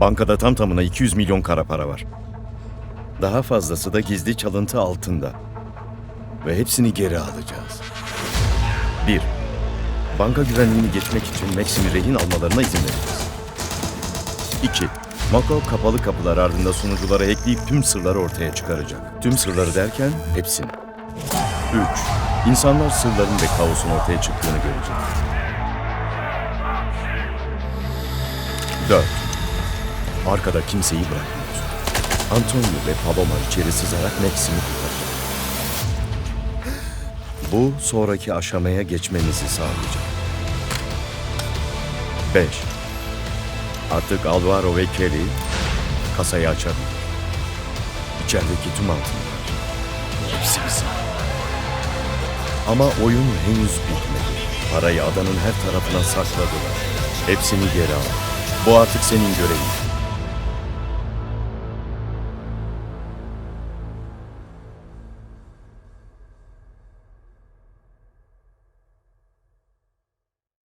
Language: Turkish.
Bankada tam tamına 200 milyon kara para var. Daha fazlası da gizli çalıntı altında. Ve hepsini geri alacağız. 1. Banka güvenliğini geçmek için Maxim'i rehin almalarına izin vereceğiz. 2. Mako kapalı kapılar ardında sunuculara ekleyip tüm sırları ortaya çıkaracak. Tüm sırları derken hepsini. 3. İnsanlar sırların ve kaosun ortaya çıktığını görecek. 4. Arkada kimseyi bırakmıyoruz. Antonio ve Paloma içeri sızarak Maxim'i kurtaracak. Bu sonraki aşamaya geçmemizi sağlayacak. 5. Artık Alvaro ve Kelly kasayı açabilir. İçerideki tüm altınlar. Hepsi bizim. Ama oyun henüz bitmedi. Parayı adanın her tarafına sakladılar. Hepsini geri al. Bu artık senin görevin.